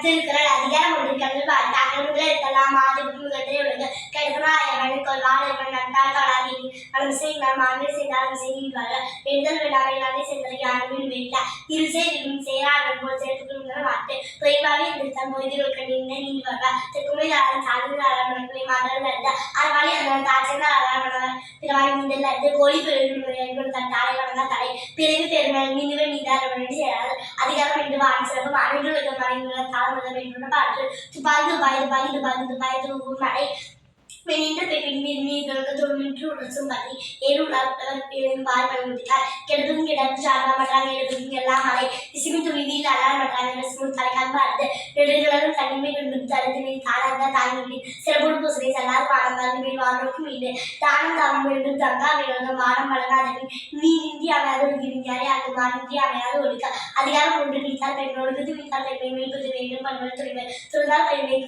திருக்குறள் அதிகாரம் ஒன்று கல்வி தாக்கல் முதல் இருக்கலாம் மாதிரி முதலே உலக கெடுதலாயவன் கொள்வாளர்கள் நட்டால் தொடாதி அவன் செய்தால் மாமே செய்தாலும் செய்வார்கள் வெண்தல் விழாவை நன்மை சென்ற யாருமே வேண்டாம் இரு செய்தியும் சேராளன் போல் சேர்த்துக்கணும் வாட்டு தொய்வாவே இருந்தால் மொய்திகள் கண்டிந்த நீண்டு வருவா திருக்குமையாளன் சாதிந்த அரண்மனை மாதல் நடந்த அறவாளி அந்த தாட்சியந்த அரண்மனை பிறவாய் நீந்தல் நடந்து கோழி பெருமை தன் தாரை வளர்ந்த தலை. பிறகு பெருமை நீந்துவே நீதாரமணி செய்யாது அதிகாரம் என்று வான் சிறப்பு. அனைத்து வித மறைந்துள்ள താളം മുതൽ പാട്ട് Dubai Dubai Dubai Dubai Dubai Dubai மழை வெண்ணின்ற பெண்ணின் மீன்களுக்கு தொழிலின்றி உடசும் பதி ஏறும் நாட்கள் பேரும் கெடுதும் கிடந்து சாரா மற்றாங்க எழுதும் எல்லாம் மலை இசுமி துணிவில் அலார் சிமும் நெடுகளும் தனிமை தானாக தாங்கி சிறப்பு பூசனை சல்லார் பாடம் இல்லை வேண்டும் தங்கா நீ அமையாது மாநிந்தி அமையாது ஒழுக்க. அதிகாரம் நீத்தால் நீத்தால் வேண்டும் பண்பது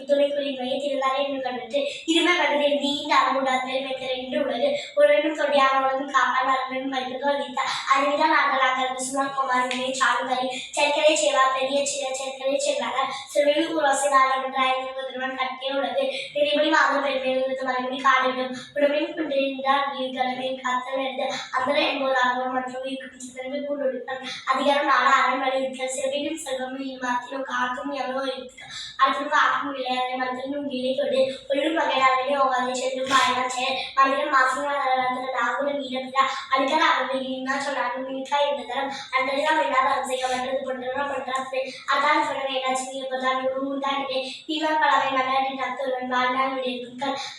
துணை குறிமையை திருந்தாரே என்று கண்டுட்டு இருமை நீண்ட அமுடார் பெருமைக்கிற என்று உள்ளது உடனும் தொடியாக உலகம் காப்பான் அருளும் மதிப்பு அளித்தார் அறிவிதான் நாங்கள் நாங்கள் விஸ்வநாத் குமாரனை சாடுதலை சேர்க்கலை செய்வார் பெரிய சில சேர்க்கலை செய்வார்கள் சிறுவில் உரோசி நாளமன்ற திருமணம் கட்டியே உள்ளது நிறைமணி மாதம் பெருமையிலிருந்து மறுபடி காடிடும் உடம்பின் கொண்டிருந்தார் வீழ்களவை காத்தல் இருந்து அந்த என்பதாகவும் மற்றும் இருக்கும் சிறந்து பூண்டொடுக்கம் அதிகாரம் நாள அரண்மனை இருக்க சிறப்பிலும் செல்வமும் மாத்திரம் காக்கும் எவ்வளோ இருக்கு அடுத்து ஆக்கும் விளையாட மரத்திலும் கிளை கொண்டு உள்ளும் வகையாளர்களே ஒவ்வொரு செல்லும் பாயனாச்சே மனிதன் மாசங்கள் நாகுல நீரப்பிதா அடிக்கல அவர்கள் என்ன சொன்னாங்க மின்கா என்ற தரம். அன்றெல்லாம் இல்லாத செய்யப்பட்டது பண்றோம் பண்றாரு அதான் சொல்ல வேண்டாச்சு நீ இப்பதான் உருதான் தீவிர பலவை மல்லாட்டி நத்துவன் வாழ்நாள்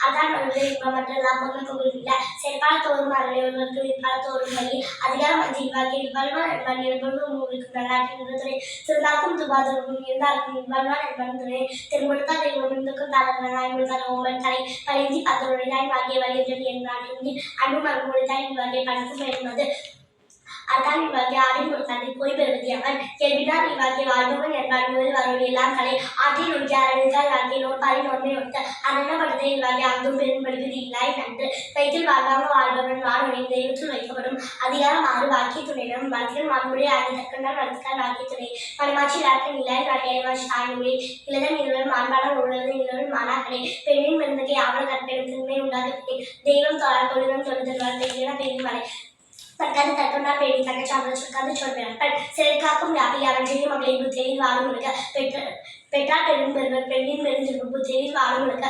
அதான் வந்து இப்ப லாபங்கள் புகழ்வில்லை செயற்பாடு தோறும் அறவை ஒருவருக்கு தோறும் வழி. அதிகாரம் அஞ்சு வாக்கி விற்பல்வா நண்பன் என்பது உங்களுக்கு நல்லாட்டி துறை சிறந்தாக்கும் துபாதரும் இருந்தாருக்கும் விற்பல்வா நண்பன் துறை திருமணத்தால் தெய்வம் இந்துக்கும் தாளர்கள் தர ஓவன் தலை பழிஞ்சி பத்தொழிலாய் வாங்கிய வழியுடன் என்றான் அன்பு முழுதாய் இவ்வகை பணக்கும் என்பது அதான் இவ்வகை ஆடின் கொடுத்தாண்டி போய் பெறும் எழுதியவர் கேள்விதான். இவ்வகை வாழ்பவன் என்பான் முதல் வருவது எல்லாம் கலை ஆற்றில் ஒன்று அரணித்தால் வாங்கி நோட்பாரி நோன்மை ஒத்த அனந்தப்படுத்த இவ்வகை அங்கும் பெரும்படுவது படிப்பது இல்லாய் நன்று. வயிற்றில் வாழ்வாக வாழ்பவன் வாழ்வனை தெய்வத்தில் வைக்கப்படும். அதிகாரம் ஆறு வாக்கிய துணையிடம் வாழ்க்கையில் மறுமொழி ஆகிய தக்கண்டால் வளர்த்துக்கால் வாக்கிய துணை. பணமாட்சி இலாக்க நிலாய் வாக்கியமாட்சி தாய்மொழி இளதன் இருவரும் மாண்பாடம் உள்ளது இருவரும் மாணாக்கடை பெண்ணின் மருந்தகை ஆவண கற்பெடுத்துமே உண்டாக தெய்வம் தொழிலும் தொழுதல் வாழ்க்கை பெண்ணின் ಸರ್ಕಾರದ ತರ್ಕನ ಬೇಡಿ ತನ್ನ ಚಾಮರಾಜನಗರದ ಚೊಡ್ಬೆರಪ್ಪನ್ ಸೇರ್ಕಾಕಂ ವ್ಯಾಪಿಯಾವಂಜಲಿ ಮಗಲಿನ್ ಬುದ್ಧಿಯಲ್ಲಿ ವಾರು ಮುಳುಗ ಪೆಟ್ರ ಪೆಟ್ರಾ ಪೆರಿನ್ ಬೆರ್ಬರ್ ಪೆಂಡಿನ್ ಬೆರಿನ್ ಜುಲ್ಬು ಬುದ್ಧಿಯಲ್ಲಿ ವಾರು ಮುಳುಗ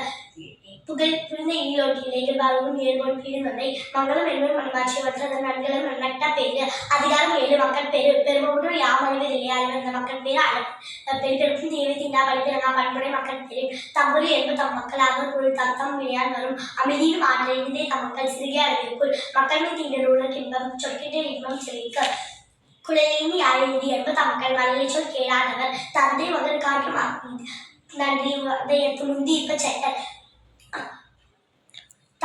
புகழ் புரிந்த ஈழோட்டில் எதிர்பார்வும் ஏழ்வோன் கீழ்வந்தை மங்களம் என்பது மண்பாட்சி மற்றதன் நன்கலம் நட்ட பேரு அதிகாரம் ஏழு மக்கள் பேரு பெருமொன்று யாமறிவு அறிவதில்லை அறிவந்த மக்கள் பேரு அழகு. பெருக்கும் தேவை தீண்டா படிப்பிறங்கா பண்புடை மக்கள் பேரு. தம்புரி என்பது தம் மக்களாக குழு தத்தம் விளையால் வரும். அமைதியும் ஆற்றலிருந்தே தம் மக்கள் சிறுகே அறிவிக்குள் மக்கள் மீது இந்த நூலர் இன்பம் சொற்கிட்ட இன்பம் செழிக்க. குழலினி அழுதி என்பது தம் மக்கள் மலையை சொல் கேளாதவர். தந்தை மகன் காட்டும் நன்றி உதயத்து முந்தி இப்ப செட்டல்.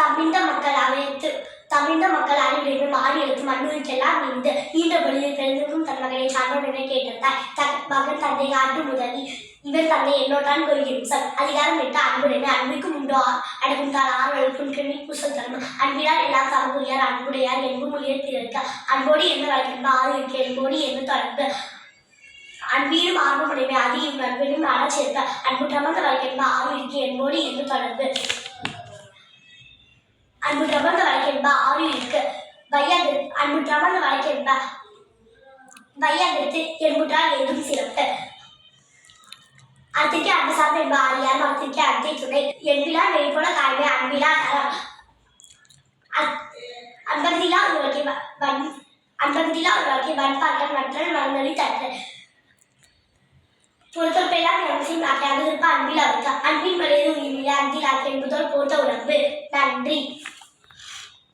தமிழ்ந்த மக்கள் அவைத்து தமிழ்ந்த மக்கள் அறிவிடும் ஆடி எழுத்து மண்ணுக்கெல்லாம் நீண்டு நீண்ட வழியில் பிறந்திருக்கும் தன் மகனை சான்றோடனே கேட்டிருந்தார். தன் மகன் தந்தை ஆண்டு முதலி இவர் தந்தை என்னோட்டான் கொள்கிறோம் சார் அதிகாரம் விட்டு அன்புடைமை அன்பிற்கும் உண்டோ. அடக்கும் தான் ஆறு எழுப்பும் கிணி பூசல் தரும். அன்பினால் எல்லாம் தமக்குரியார் அன்புடையார் என்பு மொழியர் பிறர்க்க. அன்போடு என்ன வளர்க்கின்ற ஆறு இருக்கு. என்போடு என்ன தொடர்பு? அன்பீடும் ஆர்வமுடைமை அதிகம் நண்பனும் அற அன்பு அன்புற்றமர்ந்த வளர்க்கின்ற ஆறு இருக்கு. என்போடு என்ன தொடர்பு? அன்பு பிரபந்த வழக்கென்ப ஆறு இருக்கு. வையகு அன்பு பிரபந்த வழக்கென்ப வையகத்து என்புற்றால் எதுவும் சிறப்பு. அத்திக்கு அன்பு சார்ந்த என்ப ஆரியார் மரத்திற்கு அத்தை துணை. என்பிலா வெளிப்போல காய்மை அன்பிலா தரம் அன்பந்திலா ஒரு வகை வன் அன்பந்திலா ஒரு வகை வன்பாக்கள் மற்ற மறந்தடி தட்டு பொறுத்தொற்பெல்லாம் நன்றின் இருப்ப அன்பில் அவருக்கு அன்பின் மலையில் உயிரில அன்பில் ஆக்கு என்பதோல் போட்ட உணர்வு நன்றி.